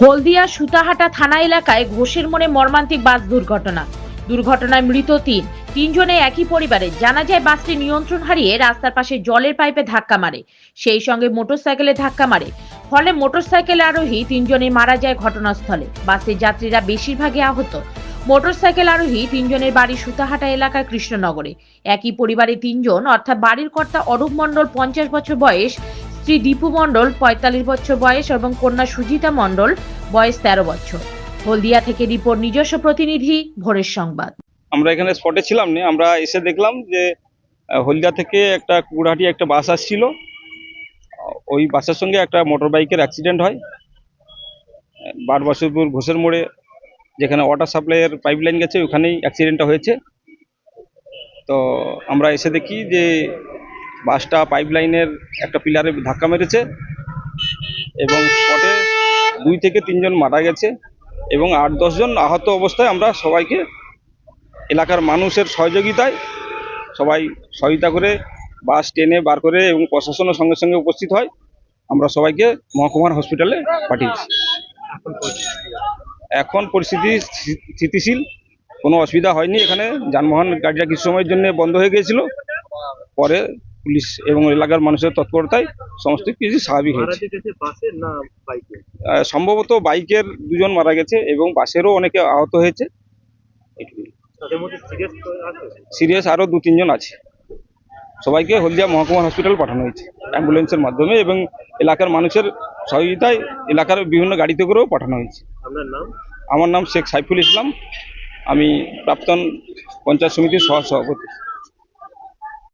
হলদিয়া সুতাহাটা থানা এলাকায় ঘোষের মনে মর্মান্তিক বাস দুর্ঘটনা। দুর্ঘটনায় মৃত তিন। তিনজনে একই পরিবারের। জানা যায়, বাসটি নিয়ন্ত্রণ হারিয়ে রাস্তার পাশে জলের পাইপে ধাক্কা মারে। সেই সঙ্গে মোটরসাইকেলে ধাক্কা মারে। ফলে মোটরসাইকেল আরোহী তিনজনে মারা যায় ঘটনাস্থলে। বাসের যাত্রীরা বেশিরভাগই আহত। মোটরসাইকেল আরোহী তিনজনের বাড়ি সুতাহাটা এলাকার কৃষ্ণনগরে। একই পরিবারে তিনজন, অর্থাৎ বাড়ির কর্তা অরূপ মণ্ডল, পঞ্চাশ বছর বয়স স্ত্রী দীপু মণ্ডল, পঁয়তাল্লিশ বছর বয়স, এবং কন্যা সুজিতা মণ্ডল, বয়স তেরো বছর। হলদিয়া থেকে রিপোর্ট, নিজস্ব প্রতিনিধি, ভোরের সংবাদ। আমরা এখানে স্পটে ছিলাম না, আমরা এসে দেখলাম যে হলদিয়া থেকে একটা কুকুরহাটি একটা বাস আসছিল। ওই বাসের সঙ্গে একটা মোটর বাইকের অ্যাক্সিডেন্ট হয় বারবাসুরপুর ঘোষের মোড়ে, যেখানে ওয়াটার সাপ্লাইয়ের পাইপ লাইন গেছে, ওখানেই অ্যাক্সিডেন্টটা হয়েছে। তো আমরা এসে দেখি যে বাসটা পাইপ লাইনের একটা পিলারে ধাক্কা মেরেছে এবং স্পটে দুই থেকে তিনজন মারা গেছে এবং আট দশজন আহত অবস্থায় আমরা সবাইকে এলাকার মানুষের সহযোগিতায় সবাই সহায়তা করে বাস টেনে বার করে এবং প্রশাসনের সঙ্গে সঙ্গে উপস্থিত হয়। আমরা সবাইকে মহকুমার হসপিটালে পাঠিয়েছি এখন পরিস্থিতি স্থিতিশীল, কোনো অসুবিধা হয়নি। এখানে যানবাহন গাড়িটা কিছু সময়ের জন্য বন্ধ হয়ে গিয়েছিল। পরে পুলিশ এবং এলাকার মানুষের তৎপরতায় সমস্ত কিছু স্বাভাবিক হয়েছে। সম্ভবত বাইকের দুজন মারা গেছে এবং বাসেরও অনেকে আহত হয়েছে। সিরিয়াস আরও দু তিনজন আছে। সবাইকে হলদিয়া মহকুমা হসপিটাল পাঠানো হয়েছে অ্যাম্বুলেন্সের মাধ্যমে এবং এলাকার মানুষের সহযোগিতায় এলাকার বিভিন্ন গাড়িতে করেও পাঠানো হয়েছে। আমার নাম শেখ সাইফুল ইসলাম। আমি প্রাক্তন পঞ্চায়েত সমিতির সহ সভাপতি